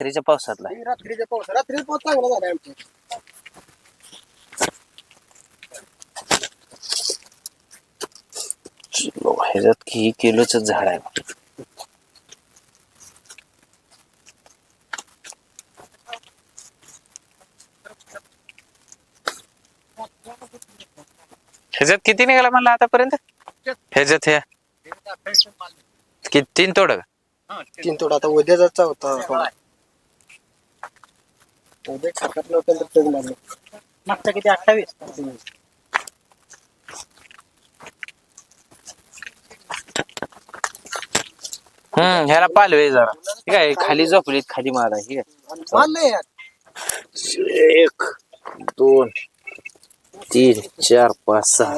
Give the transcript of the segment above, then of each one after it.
रात्रीच्या पावसातला. हे रात्रीच्या पाऊस रात्रीचा पाऊस चांगला झाला आमच्या. चलो, ह्याच्यात की किलोच झाड आहे ह्याच्यात किती निघाला म्हणला आतापर्यंत? ह्याच्यात ह्या किती? तीन तोड तीन तोडा. आता उद्या जायचा होता तर तेच लागलं मागचा किती? अठ्ठावीस? हम्म ह्याला पालवे जरा. ठीक आहे खाली झोपलीत खाली मारा ठीक आहे. एक दोन तीन चार पाच सहा.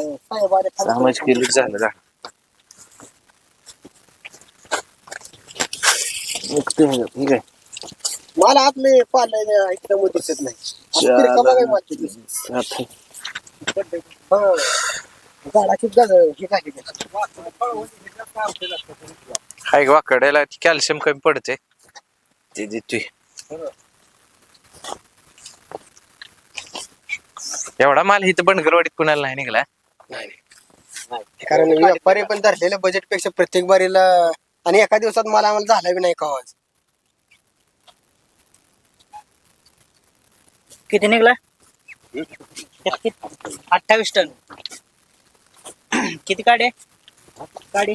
सहा किलो झालं ठीक आहे. मला आतले पाहिलं एकदम दिसत नाही. हा. झाडाची झाडं हे. हाय वाकड्याला कॅल्शियम कमी पडते. ते देतोय. एवढा माल इथं बनगरवाडीत कुणाला नाही निघाला. कारण व्यापारी पण धरलेल्या बजेटपेक्षा प्रत्येक बारीला आणि एका दिवसात मला आम्हाला झाला बी नाही का आवाज किती निघला? अठ्ठावीस टन. किती काढे? काढी.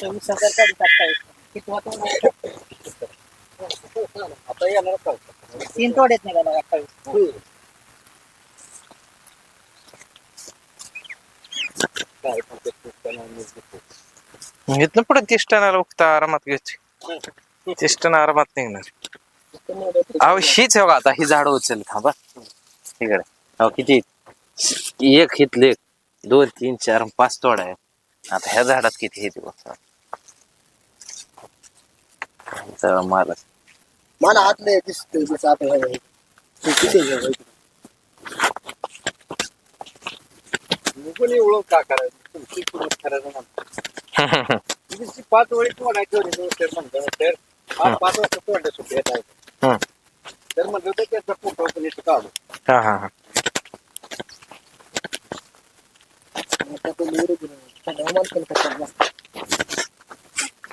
चोवीस हजार काढी अठ्ठावीस किती होतं? आता येणार तीन तोड्यात निघाला अठ्ठावीस. घेतलं पुढे तीस टनाला उगता आरामात घ्यायची. तीस टन आरामात निघणार. अहो हीच बघा आता ही झाड उचल थांबा. इकडे. अहो किती? एक हितले एक दोन तीन चार पाच तोडा आहे. आता ह्या झाडात किती बघा. चला मला मला आता हे- हे किती आहे हे? कोणी ओळख का करायचं? पाच वेळी तोडायची पाच वाजता तोडले सुट्टी हम्म. तर म्हणलं तर त्याचा फोटो पण इथं काढू. हा हा हा.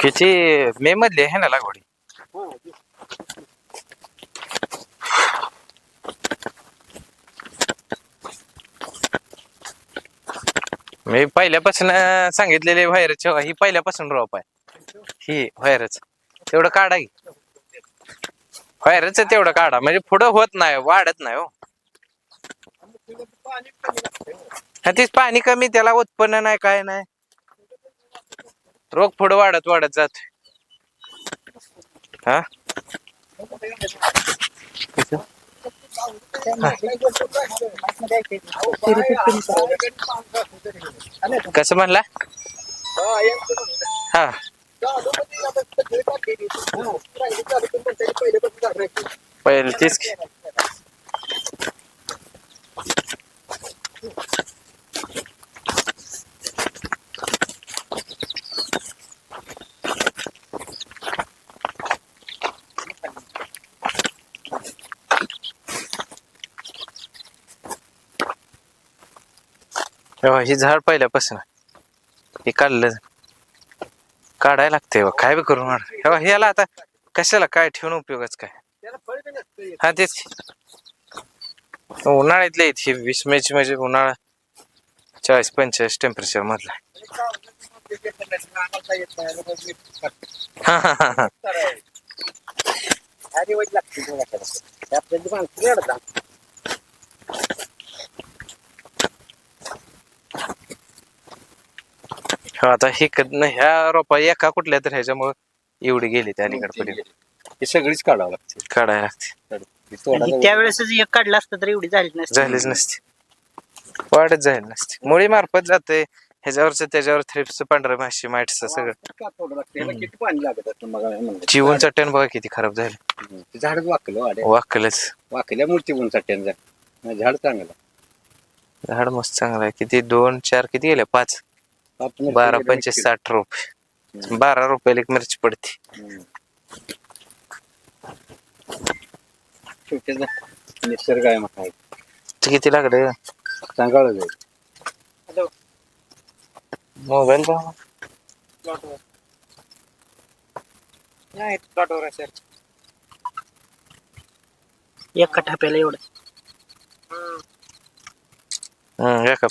किती मे मधली आहे ना लागवडी? मी पहिल्यापासून सांगितलेले व्हायरसच्या ही पहिल्यापासून ड्रॉप आहे. ही व्हायरस. तेवढं काढा की. व्हायरच तेवढं काढा. म्हणजे पुढं होत नाही वाढत नाही हो. हा, तेच पाणी कमी त्याला उत्पन्न नाही काय नाही. रोग पुढं वाढत वाढत जात. हा? कसं म्हणला? हा. पहिले तेच की. ही झाड पहिल्यापासून हे काढलं काढायला लागते बा काय बी करून हे तेव्हा ह्याला आता कशाला काय ठेवून उपयोगच काय? हा तेच उन्हाळ्यातले आहेत हे वीस मॅच म्हणजे उन्हाळा चाळीस पंचेचाळीस टेम्परेचर मधला. हा हा हा हा हो, आता हे ह्या रोपा एका कुठल्या तर ह्याच्यामुळे एवढी गेली त्या अलीकडे पलीकडे. ही सगळीच काढावं लागते. काढायला लागते. ही तोडायला त्यावेळेस एक काढलं असतं तर एवढी झाली नसती. झालीच नसते. वाढत जाईल नसते. मुळी मार्फत जाते. ह्याच्यावरच त्याच्यावर थ्रिप्स पांढऱ्या माशी माइट्स सगळं. का तोडावं लागते? याला किती पाणी लागत असतं मग म्हणलं चिवून चट्ट्यान बघा किती खराब झालं. ते झाडच वाकलं वाड्या. वाकलच. वाकल्या मूर्ती पण चट्ट्यान झाड झाड चांगलं. झाड मस्त चांगलं आहे. किती दोन चार किती गेले? पाच. आपण बारा पंचे साठ रुपये. बारा रुपयाला एक मिरची पडते. निसर्ग आहे म्हणायचं ते किती लागले? मोबाईल प्लॉटवर आहे सर एका ठेप्याला एवढं. एका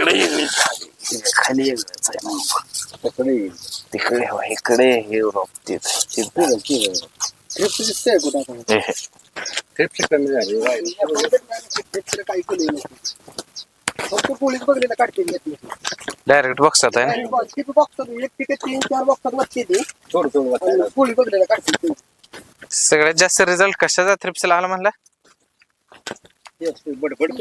तिकडे खाली वेगळंच आहे ना. तकडे येईल तिकडे हो, इकडे हे. ट्रिप दिसतंय कुठं आता? ट्रिपची कमी झाली वाय. ट्रिपचं काही केलं नाही. फक्त पोलीस बघलेलं काढते येत नाही. डायरेक्ट बॉक्सात आहे बॉक्सात एक तीन चार बॉक्सात वाटते ती थोडं थोडं पोलीस बघलेलं सगळ्यात जास्त रिझल्ट कशाचा थ्रिप्सला आला म्हणला बडबड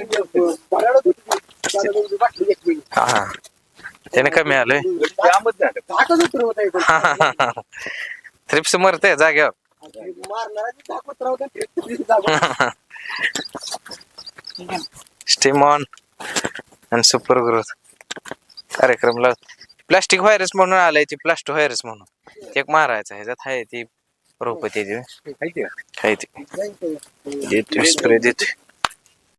हा त्याने कमी आलंय. थ्रिप्स मरते जाग्यावर. स्टीम ऑन आणि सुपर ग्रोथ कार्यक्रमला प्लास्टिक व्हायरस म्हणून आलंय ती प्लास्टिक व्हायरस म्हणून. एक मारायचं ह्याच्यात आहे ती रोप ती स्प्रे देते.